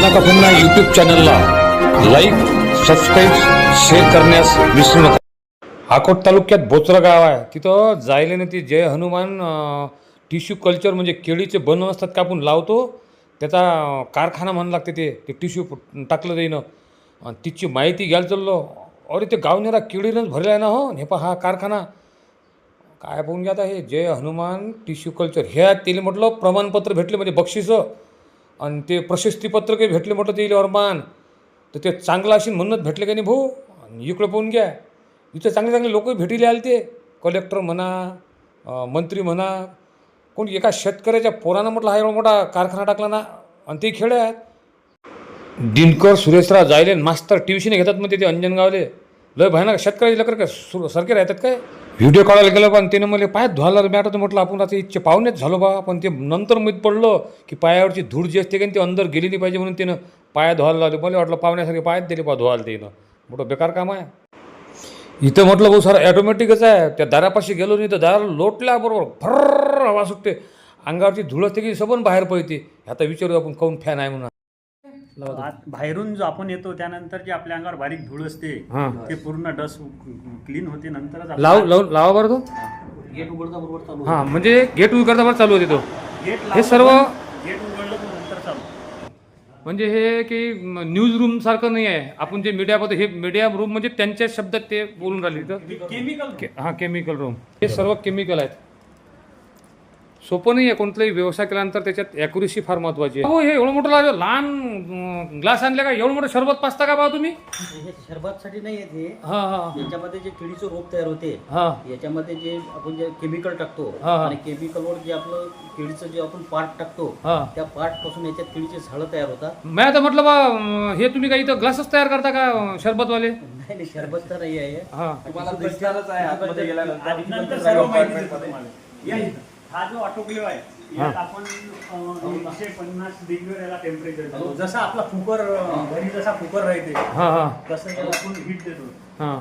नका पुन्हा यूट्यूब चॅनलला लाईक सबस्क्राईब शेअर करण्यास विसरू नका. अकोट तालुक्यात बोचरा गाव आहे. तिथं जायले ना ती जय हनुमान टिश्यू कल्चर म्हणजे केळीचे बन असतात का आपण लावतो त्याचा कारखाना म्हणावं लागते ते. ते टिश्यू टाकलं जाईनं. आणि तिची माहिती घ्यायला चाललो. अरे ते गावनेरा केळीनंच भरलं आहे ना हो. हे पहा हा कारखाना. काय पाहून घ्या आता हे? जय हनुमान टिश्यू कल्चर हे त्याला म्हटलं प्रमाणपत्र भेटले म्हणजे बक्षिसं. आणि ते प्रशस्तीपत्र काही भेटले म्हटलं ते मान. तर ते चांगलं असेल म्हणत भेटले का नाही भाऊ? आणि इकडं पाहून घ्या. इथं चांगले चांगले लोक भेटीले आले ते कलेक्टर म्हणा मंत्री म्हणा. कोण एका शेतकऱ्याच्या पोरानं म्हटलं हा एवढा मोठा कारखाना टाकला ना आणि ते खेळ आहेत दिनकर सुरेशराव जायले मास्तर ट्युशन घेतात म्हणते ते अंजनगावले. लय भयानक शेतकऱ्याचे लेकर काय सु- सारखे राहतात काय? व्हिडिओ काढायला गेलं पण त्याने मला पाय धुवायला मॅट म्हटलं आपण आता इच्छे पाहुणेच झालो बा. पण ते नंतर माहीत पडलं की पायावरची धूळ जी असते की ती अंदर गेली नाही पाहिजे म्हणून त्यानं पाया धुवायला लावले. मला वाटलं पाहुण्यासारखे पायात दिले पा धुवायला त्यानं मोठं बेकार काम आहे. इथं म्हटलं भाऊ सर ॲटोमॅटिकच आहे. त्या दारापाशी गेलो नाही तर दार लोटल्याबरोबर फर्र हवा सुटते. अंगावरची धूळ असते की सबन बाहेर पळते आता विचारू आपण काऊन फॅन आहे म्हणून? आत- बाहेरून जो आपण येतो त्यानंतर जे आपल्या अंगावर बारीक धूळ असते हां. ते पूर्ण डस्ट क्लीन होते नंतरच आपण- लाव लाव लावा बरं तो. गेट उघडता बरोबर चालू हां म्हणजे गेट उघडता बरं चालू होते तो. गेट हे सर्व गेट उघडलं तर नंतर चालू. म्हणजे हे की न्यूज रूम सारखं नाही आहे. आपण जे मीडिया पाहतो हे मीडिया रूम म्हणजे त्यांच्या शब्दात ते बोलून राहिले. इथं केमिकल के- हा केमिकल रूम हे सर्व केमिकल आहेत. सोपं नाही आहे कोणताही व्यवसाय केल्यानंतर त्याच्यात ॲक्युरेसी फार महत्वाची आहे. हो हे एवढं मोठं लावलं. लहान ग्लास आणले का? एवढं मोठं सरबत पाचता का बा तुम्ही? हे शरबतसाठी नाही येते हा हा. याच्यामध्ये जे केळीचं रोप तयार होते हा. याच्यामध्ये जे आपण जे केमिकल टाकतो हा, हा. आणि केमिकलवर जे आपलं केळीचं जे आपण पार्ट टाकतो हा. त्या पार्टपासून याच्यात केळीचे झाडं तयार होतात. मी आता म्हटलं बा अं, हे तुम्ही काही इथं ग्लासच तयार करता का अं, सरबतवाले नाही नाही शरबत तर नाही आहे हा नंतर सर्व माहिती देतो तुम्हाला. या इथं. हा जो ऑटोक्लेव आहे यात आपण अं, एकशे पन्नास डिग्रीवर याला टेम्परेचर जसा आपला कुकर घरी जसा कुकर राहते हा हा. तसं याला आपण हीट देतो. हा.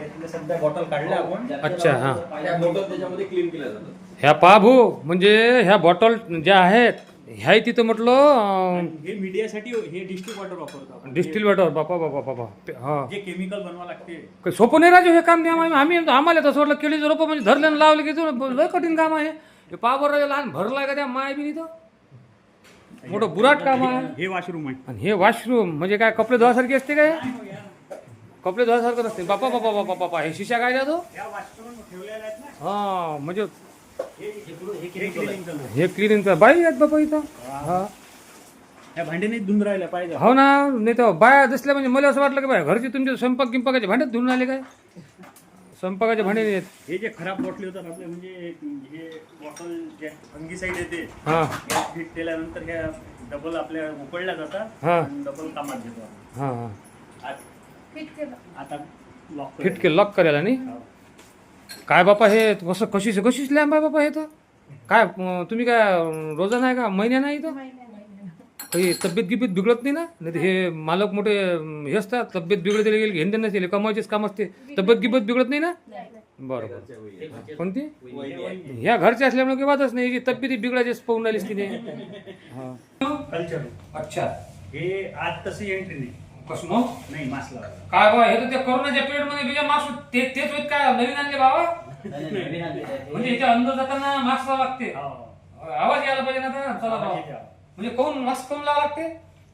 यातले सध्या बॉटल काढल्या आपण. अच्छा हा. त्याच्यामध्ये क्लीन केल्या जातात. ह्या पहा भाऊ म्हणजे ह्या बॉटल ज्या आहेत ह्या तिथं म्हटलं हे मीडियासाठी हे डिस्ट्रिक्ट वॉटर वापरतो आपण. डिस्टिल वॉटर बापा बापा बापा. ते- हा. जे केमिकल बनवा लागते. काही सोपं नाही राजू हे काम नाही आम्ही आम्ही आम्हाला तसं वाटलं केळीचं रोपं म्हणजे धरलं आणि लावलं की तो लय कठीण काम आहे. हे पावर लहान भरलाय का त्या माय बी इथं मोठं बुराट काम आहे. हे वॉशरूम आहे. आणि हे वॉशरूम म्हणजे काय कपडे धुवासारखे असते काय? कपडे धुवासारखं नसते. बापा बापा बापा बापा हे शिशा काय तो या वॉशरूम ठेवलेल्या आहेत ना. हा म्हणजे हे क्लिनिंग चालू आहे. हे क्लिनिंगचा बाई आहेत बापा इथं. हा. या भांड्याने धुवून राहिल्या पाहिजे. हो ना नाही तर बाया दिसल्या म्हणजे मला असं वाटलं की बाय घरचे तुमचे स्वयंपाक गिंपाकाचे भांडे धुवून आले काय? स्वयंपाकाचे भांडे नाही आहेत. हे जे खराब बॉटली होतात आपले म्हणजे हे बॉटल जे फंगीसाईड येते हा. हे फिट केल्यानंतर ह्या डबल आपल्या उकळल्या जातात हा. डबल कामात घेतो आपण. हा हा. आत- आता लॉक फिट के लॉक करायला नाही? काय बापा हे कसं कशीच कशीच लॅम्ब आहे बापा हे तर? काय अं, तुम्ही काय रोजा नाही का? महिन्या नाही इथं? काही तब्येत गिब्येत बिघडत नाही ना? नाही तर हे मालक मोठे हे असतात तब्येत बिघडत गेली घेणं देणं नसते कमायचेच काम असते. तब्येत गिब्येत बिघडत नाही ना? बरं बरं. कोणती? ह्या घरचे असल्यामुळे काही वादच नाही जी तब्येती बिघडायचीच पाहून आलीच तिने. हा. कल्चर. अच्छा. हे आज तशी एंट्री नाही. कसं नाही मास्क लावायला काय बाबा हे तर त्या कोरोनाच्या पिरियडमध्ये बिजा मास्क ते तेच होत काय? नवीन आणले बाबा? म्हणजे याच्या अंदर जाताना मास्क लावा लागते. हो. आवाज यायला पाहिजे ना चला बाबा. म्हणजे कोण मास्क कोण लावा लागते?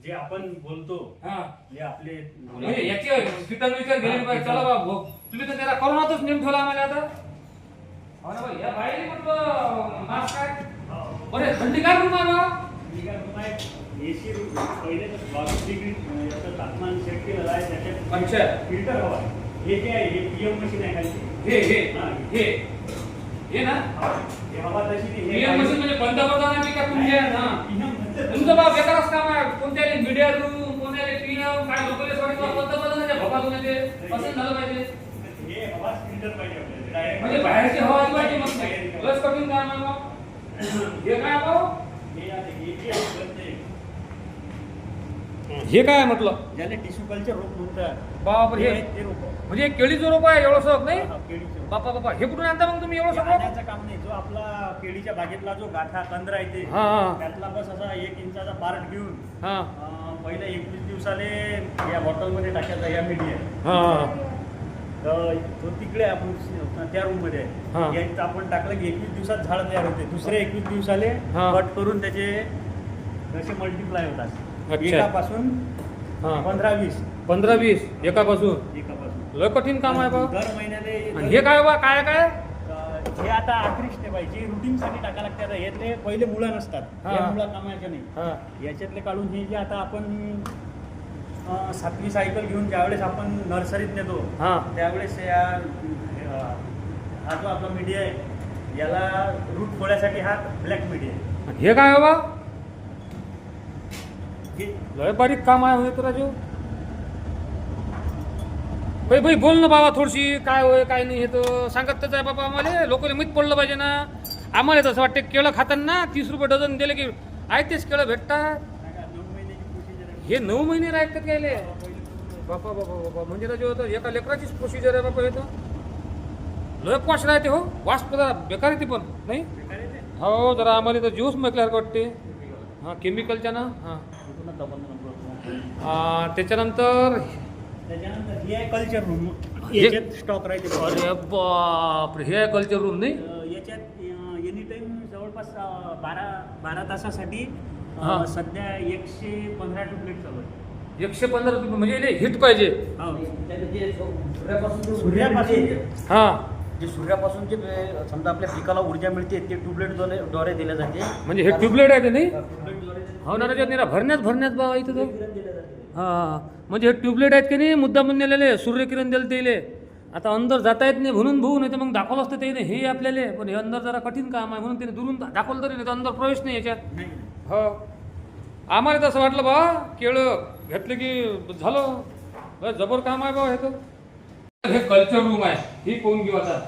जे आपण बोलतो हा. जे आपले म्हणजे याची कीटन विचार गेले पाहिजे चला भाऊ, तुम्ही तर त्याला कोरोनातच नेम ठेवला आम्हाला आता. हो ना या मास्क काय? बरे थंडी काय रूम आहे बा? एसी पहिले तर बावीस डिग्री अं, याचं तापमान सेट केलेलं आहे त्याच्यात अच्छा. फिल्टर हवा. हे जे आहे हे पीएम मशीन आहे खाली. हे हे. हा. हे. हे ना? हे. हवा तशी हे मशीन म्हणजे पंतप्रधानाची का तुमच्या. तुमचं बा बेकारच काम आहे कोणत्याही मीडिया रूम कोणत्याही पीएम काय लोकले सोडे पंतप्रधानाच्या भोपातून येते असं झालं पाहिजे. हे पाहिजे म्हणजे बाहेरची हवा अजिबात मग नाही. प्लस कठीण काम आहे मग हे काय भाऊ हे हे. हे काय म्हटलं ज्याला टिश्यू कल्चर रोप म्हणतात बापरे. हे हे ते रोप म्हणजे केळीचं रोप आहे एवढं सग नाही? केळीचे रोप. बापा बापा. हे कुठून आणता मग तुम्ही एवढं हे सगळं? आणायचं काम नाही. जो आपला केळीच्या बागेतला जो गाठा कंदरा आहे ते हा हा. त्यातला बस असा एक इंचाचा पार्ट घेऊन हा. अं, पहिल्या एकवीस दिवसाले या बॉटलमध्ये टाकायचा या मीडिया. हा तर तो तिकडे आपण त्या रूममध्ये हा. आहे यात आपण टाकलं की एकवीस दिवसात झाड तयार होते. दुसऱ्या एकवीस दिवसाले हा. कट करून त्याचे कसे मल्टिप्लाय होतात. अच्छा. एकापासून हा. पंधरा वीस. पंधरा वीस एकापासून? एकापासून. लय कठीण काम आहे बा. दर महिन्याले आणि हे काय बा काय काय? अं, हे आता आखरी स्टेप आहे जे रुटीन साठी टाका लागते आता यातले पहिले मुळं नसतात. हा. या मुळा कामायचे नाही. हा. याच्यातले काढून हे जे आता आपण अं, सातवी सायकल घेऊन ज्यावेळेस आपण नर्सरीत नेतो हा. त्यावेळेस या अं, हा जो आपला मीडिया आहे याला रूट खोळ्यासाठी हा ब्लॅक मीडिया आहे. आणि हे काय बा? हे लय बारीक काम आहे होय तर राजू. भाई भाई बोल ना बाबा थोडीशी काय होय काय नाही हे तर. सांगत तर आहे बाबा आम्हाला. लोकांना माहीत पडलं पाहिजे ना. आम्हाला तसं वाटते केळं खाताना तीस रुपये डझन दिले की आहे तेच केळं भेटतात. हे नऊ महिने राहतात कायले बापा बापा बापा. म्हणजे राजू होतं एका लेकराचीच प्रोसिजर आहे बाबा हे तर. लय क्वाश राहते हो. वास जरा बेकार येते पण नाही? हो जरा आम्हाला तर ज्यूस म्हटल्यासारखं वाटते. हां केमिकलच्या ना? हां. त्याच्यानंतर त्याच्यानंतर ही आहे कल्चर रूम हे- याच्यात स्टॉक राहते अरे बापरे हे कल्चर रूम नाही? अं, याच्यात एनी टाइम जवळपास अं, बारा बारा तासासाठी अं, हा. सध्या एकशे पंधरा टुपलेट चालू आहे. एकशे पंधरा रुपये म्हणजे हिट पाहिजे. हो. सूर्यापासून सूर्यापासून. हा. जे सूर्यापासून जे अ, समजा आपल्या पिकाला ऊर्जा मिळते ते ट्यूबलाईटद्वारे दिल्या जाते. म्हणजे हे ट्यूबलाईट आहे ते नाही? हो ना राजा निरा भरण्यात भरण्यात बा इथं जाते. हा म्हणजे हे ट्यूबलाईट आहेत की नाही? मुद्दा नेलेले. सूर्यकिरण दिले तेले आता अंदर जाता येत नाही म्हणून भाऊ नाही तर मग दाखवलं असतं ते नाही हे आपल्याला. पण हे अंदर जरा कठीण काम आहे म्हणून त्याने दुरून दाखवलं तरी नाही तर अंदर प्रवेश नाही याच्यात. हो. आम्हाला तसं वाटलं बा केळं घेतलं की झालं. जबर काम आहे बा हे तर. हे कल्चर रूम आहे. ही पाहून घेऊ आता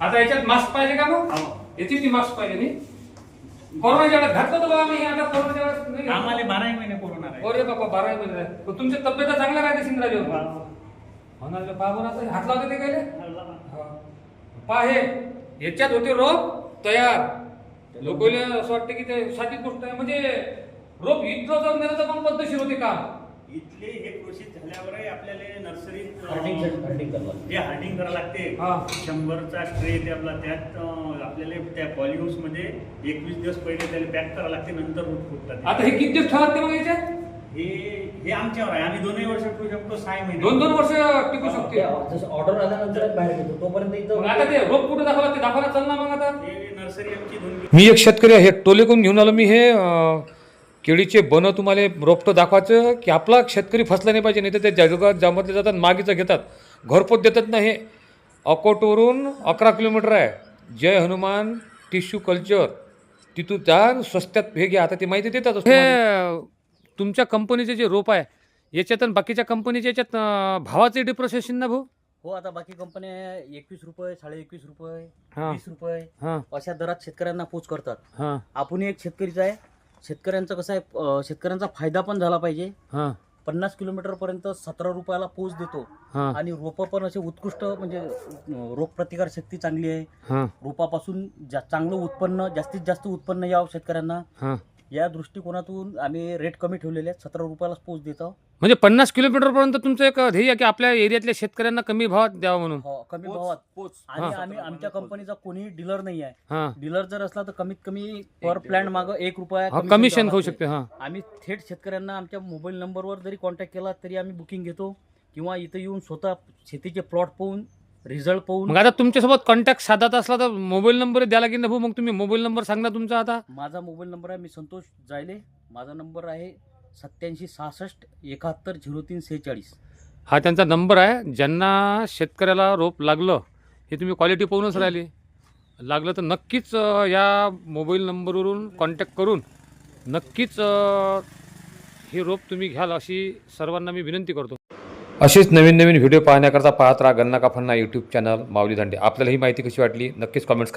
आता याच्यात मास्क पाहिजे का मग? हो. याची ती मास्क पाहिजे नाही कोरोनाच्या वेळात घातलं तर आम्ही आता कोरोनाच्या वेळात नाही. घातलं. आम्हाला बाराही महिने कोरोना अरे बाबा बारा महिने. पण तुमच्या तब्येत चांगल्या राहते सिंगराजी म्हणाले बाबूराचं हात लावते ते काय पहा हे. याच्यात होते रोप तयार. लोकांना असं वाटतं की ते साधी गोष्ट आहे. म्हणजे रोप इथलं नेलं तर मग पद्धतशीर होते काम. इथले हे प्रोसेस झाल्यावर आपल्याला नर्सरीत हार्डिंग हार्डिंग करावं जे हार्डिंग करावं लागते हा. शंभरचा स्ट्रे ते आपला त्यात आपल्याला त्या पॉलिहाऊसमध्ये एकवीस दिवस पहिले त्याला पॅक करावं लागते नंतर रूट फुटतात. आता हे किती दिवस ठेवत ते मग याच्यात? हे हे आमच्यावर आहे. आम्ही दोनही वर्ष ठेवू शकतो सहा महिने. दोन दोन वर्ष टिकू शकते. जसं ऑर्डर आल्यानंतर बाहेर घेतो तोपर्यंत मग आता ते रोप कुठे दाखवला ते दाखवला चल ना मग आता. हे नर्सरी आमची दोन मी एक शेतकरी आहे टोलेकून घेऊन आलो मी हे अं, केळीचे बन तुम्हाला रोपटं दाखवायचं की आपला शेतकरी फसला नाही पाहिजे नाही तर ते जगात जमतले जातात मागीचं घेतात. घरपोच देतात ना हे अकोटवरून अकरा किलोमीटर आहे. Jai Hanuman tissue culture. तिथून त्या स्वस्त्यात हे घ्या आता ती माहिती देतात हे तुमच्या कंपनीचे जे रोप आहे याच्यात आणि बाकीच्या कंपनीच्या याच्यात अं, भावाचे डिप्रोसेशन ना भाऊ? हो आता बाकी कंपन्या एकवीस रुपये साडे एकवीस रुपये हा. वीस रुपये हां. अशा दरात शेतकऱ्यांना पोच करतात. हां. आपण एक शेतकरीच आहे. शेतकऱ्यांचं कसं आहे शेतकऱ्यांचा फायदा पण झाला पाहिजे. हां. पन्नास किलोमीटर पर्यंत सतरा रुपयाला पोच देतो. हां. आणि रोपं पण असे उत्कृष्ट म्हणजे रोगप्रतिकार शक्ती चांगली आहे. हां. रोपापासून जा चांगलं उत्पन्न जास्तीत जास्त उत्पन्न यावं शेतकऱ्यांना. हां. या दृष्टिकोनातून आम्ही रेट कमी ठेवलेले आहेत. सतरा रुपयालाच पोच देतो म्हणजे पन्नास किलोमीटर पर्यंत तुमचं एक ध्येय आहे की आपल्या एरियातल्या शेतकऱ्यांना कमी भावात द्यावं म्हणून. हो, कमी भावात. पोच. आणि हा. आम्ही आमच्या कंपनीचा कोणी डीलर नाही आहे. हां. डीलर जर असला तर कमीत कमी पर प्लॅन मागं एक रुपया हा commission कमिशन द्यावं खाऊ लागते. शकते हां आम्ही थेट शेतकऱ्यांना आमच्या मोबाईल नंबरवर जरी कॉन्टॅक्ट केला तरी आम्ही बुकिंग घेतो. किंवा इथं येऊन स्वतः शेतीचे प्लॉट पाहून रिझल्ट पाहून मग आता तुमच्यासोबत कॉन्टॅक्ट साधायचा असला तर मोबाईल नंबर द्यायला लागेल ना भाऊ? मग तुम्ही मोबाईल नंबर सांगा तुमचा आता? माझा मोबाईल नंबर आहे मी संतोष जायले. माझा नंबर आहे सत्याऐंशी सहासष्ट एकाहत्तर झिरो तीन सेहेचाळीस. हा त्यांचा नंबर आहे. ज्यांना शेतकऱ्याला रोप लागलं हे तुम्ही क्वालिटी पाहूनच राहिली. लागलं तर नक्कीच अं, या मोबाईल नंबरवरून कॉन्टॅक्ट करून नक्कीच अं, हे रोप तुम्ही घ्याल अशी सर्वांना मी विनंती करतो. अशीच नवीन नवीन व्हिडिओ पाहण्याकरता पाहत राहा गन्ना काफांना यूट्यूब चॅनल माऊली दांडे. आपल्याला ही माहिती कशी वाटली नक्कीच कॉमेंट्स